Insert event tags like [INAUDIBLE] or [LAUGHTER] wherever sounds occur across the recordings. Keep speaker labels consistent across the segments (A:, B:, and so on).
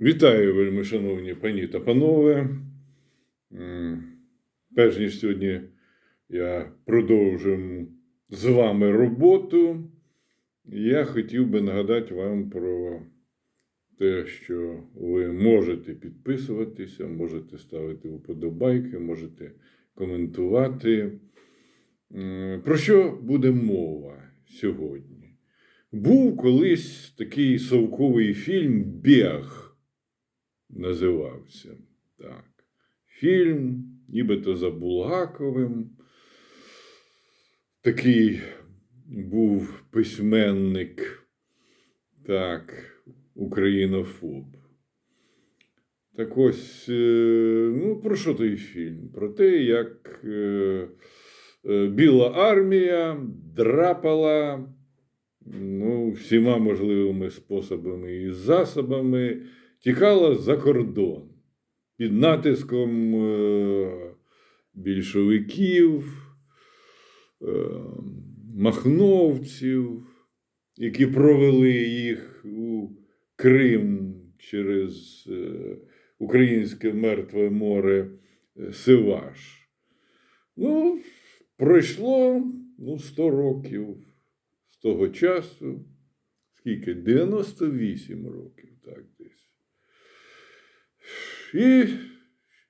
A: Вітаю, вельми шановні пані та панове. Перш ніж сьогодні я продовжу з вами роботу, я хотів би нагадати вам про те, що ви можете підписуватися, можете ставити вподобайки, можете коментувати. Про що буде мова сьогодні? Був колись такий совковий фільм Біг називався. Так. Фільм, нібито за Булгаковим. Такий був письменник, так, українофоб. Так ось, е, ну, про що той фільм? Про те, як е, е, Біла армія драпала ну, всіма можливими способами і засобами тікала за кордон під натиском е, більшовиків, е, махновців, які провели їх у Крим через е, українське мертве море Сиваш. Ну, пройшло ну, 100 років з того часу. Скільки? 98 років, так десь. І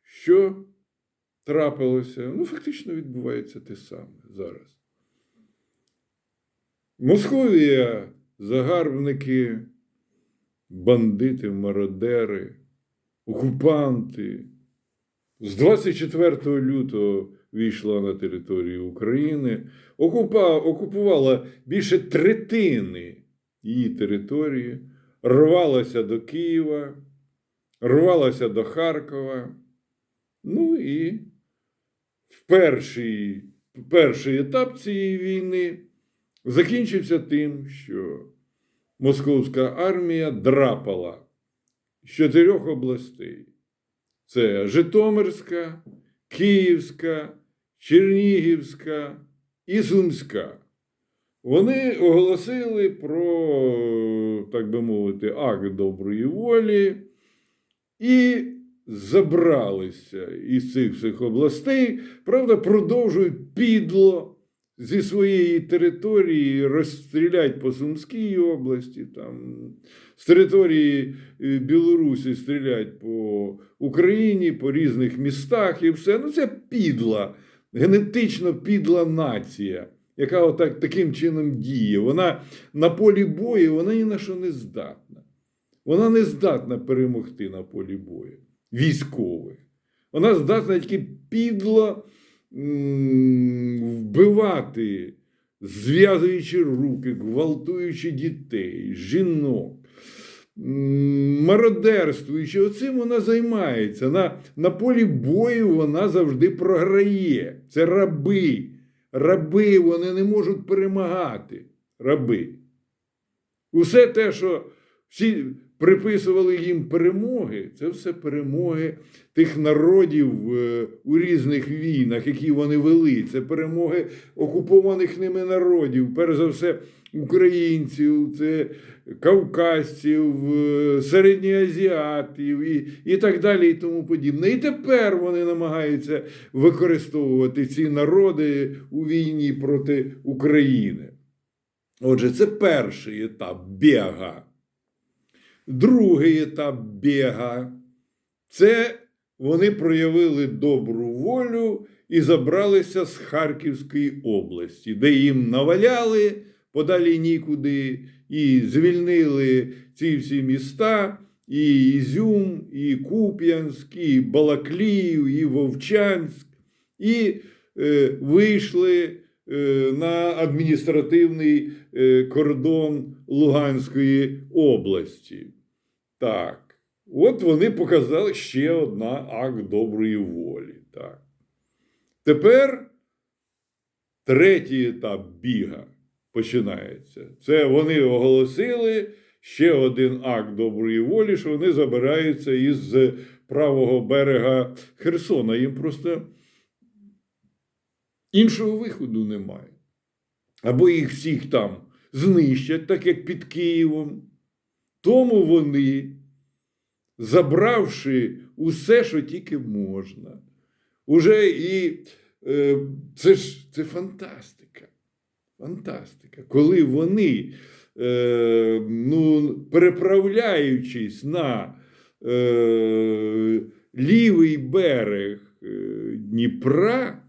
A: що трапилося? Ну, фактично відбувається те саме зараз. Московія, загарбники, бандити, мародери, окупанти. З 24 лютого війшла на територію України, окупа, окупувала більше третини її території, рвалася до Києва, рвалася до Харкова. Ну і в перший, перший етап цієї війни закінчився тим, що московська армія драпала з чотирьох областей. Це Житомирська, Київська, Чернігівська і Сумська. Вони оголосили про, так би мовити, акт доброї волі і забралися із цих всіх областей, правда, продовжують підло зі своєї території розстрілять по Сумській області, там, з території е, Білорусі стрілять по Україні, по різних містах і все. Ну, це підла, генетично підла нація, яка отак, таким чином діє. Вона на полі бою, вона ні на що не здатна. Вона не здатна перемогти на полі бою військових. Вона здатна тільки підло вбивати, зв'язуючи руки, гвалтуючи дітей, жінок, мародерствуючи. Оцим вона займається. На, на полі бою вона завжди програє. Це раби. Раби вони не можуть перемагати. Раби. Усе те, що всі приписували їм перемоги, це все перемоги тих народів е, у різних війнах, які вони вели. Це перемоги окупованих ними народів, перш за все, українців, це кавказців, е, середньоазіатів і, і так далі, і тому подібне. І тепер вони намагаються використовувати ці народи у війні проти України. Отже, це перший етап біга. Другий етап біга це вони проявили добру волю і забралися з Харківської області, де їм наваляли подалі нікуди, і звільнили ці всі міста, і Ізюм, і Куп'янськ, і Балаклію, і Вовчанськ, і е, вийшли е, на адміністративний е, кордон Луганської області. Так, от вони показали ще одна акт доброї волі. Так. Тепер третій етап біга починається. Це вони оголосили ще один акт доброї волі, що вони забираються із правого берега Херсона. Їм просто іншого виходу немає. Або їх всіх там знищать, так як під Києвом. Тому вони забравши усе, що тільки можна. Уже і е, це ж це фантастика. Фантастика. Коли вони, е, ну, переправляючись на е, лівий берег е, Дніпра,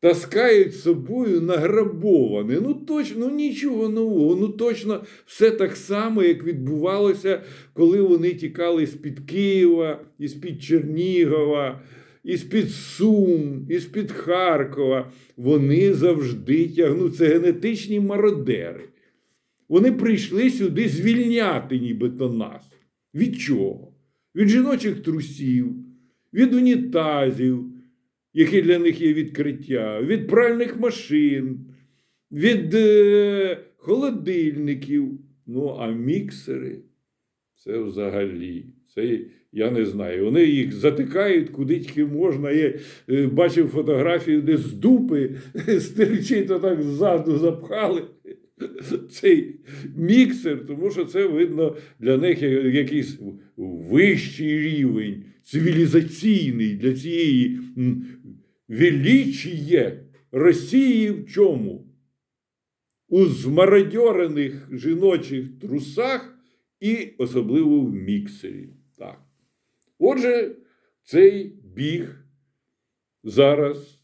A: таскають з собою награбоване. Ну точно, ну нічого нового. Ну точно все так само, як відбувалося, коли вони тікали з-під Києва, із-під Чернігова, із-під Сум, із-під Харкова. Вони завжди тягнуть. Це генетичні мародери. Вони прийшли сюди звільняти нібито нас. Від чого? Від жіночих трусів, від унітазів, які для них є відкриття, від пральних машин, від е, холодильників. Ну, а міксери це взагалі. Це я не знаю. Вони їх затикають куди тільки можна. Я е, бачив фотографію, де з дупи [LAUGHS] стерчить, так ззаду запхали. [LAUGHS] Цей міксер, тому що це видно для них якийсь вищий рівень, цивілізаційний для цієї величіє Росії в чому? У змародьорених жіночих трусах і особливо в міксері. Так. Отже, цей біг зараз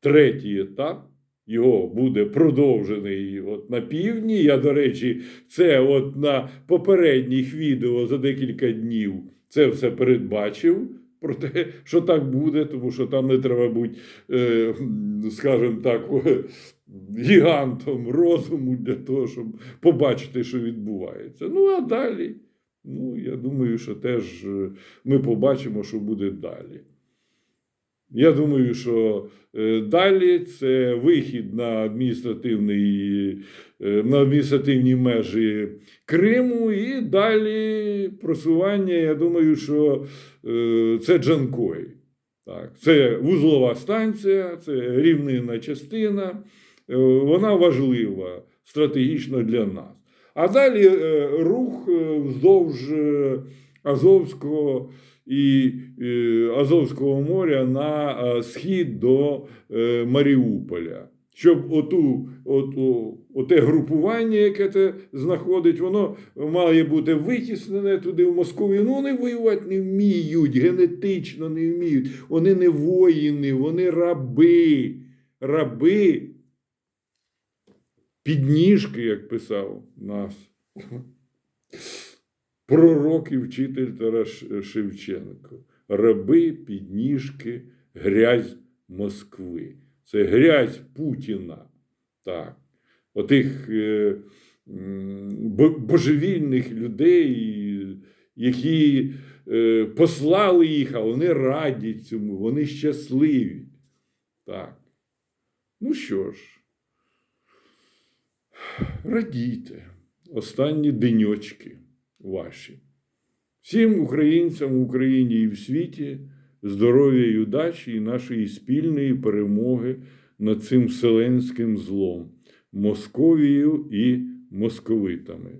A: третій етап. Його буде продовжений от на півдні. Я, до речі, це от на попередніх відео за декілька днів це все передбачив про те, що так буде, тому що там не треба бути, е, скажімо так, [LAUGHS] гігантом розуму для того, щоб побачити, що відбувається. Ну, а далі, ну, я думаю, що теж е, ми побачимо, що буде далі. Я думаю, що е, далі це вихід на адміністративний, е, на адміністративні межі Криму, і далі просування. Я думаю, що е, це Джанкой. Так, це вузлова станція, це рівнинна частина. Вона важлива стратегічно для нас. А далі рух вздовж Азовського і е, Азовського моря на е, схід до е, Маріуполя. Щоб оту, оту, оте групування, яке те знаходить, воно має бути витіснене туди в Московію. Ну, вони воювати не вміють, генетично не вміють. Вони не воїни, вони раби. Раби підніжки, як писав нас пророк і вчитель Тарас Шевченко. Раби, підніжки, грязь Москви. Це грязь Путіна. Так. Отих е, божевільних людей, які е, послали їх, а вони раді цьому, вони щасливі. Так. Ну що ж, радійте останні деньочки ваші. Всім українцям в Україні і в світі здоров'я і удачі і нашої спільної перемоги над цим вселенським злом, Московією і московитами.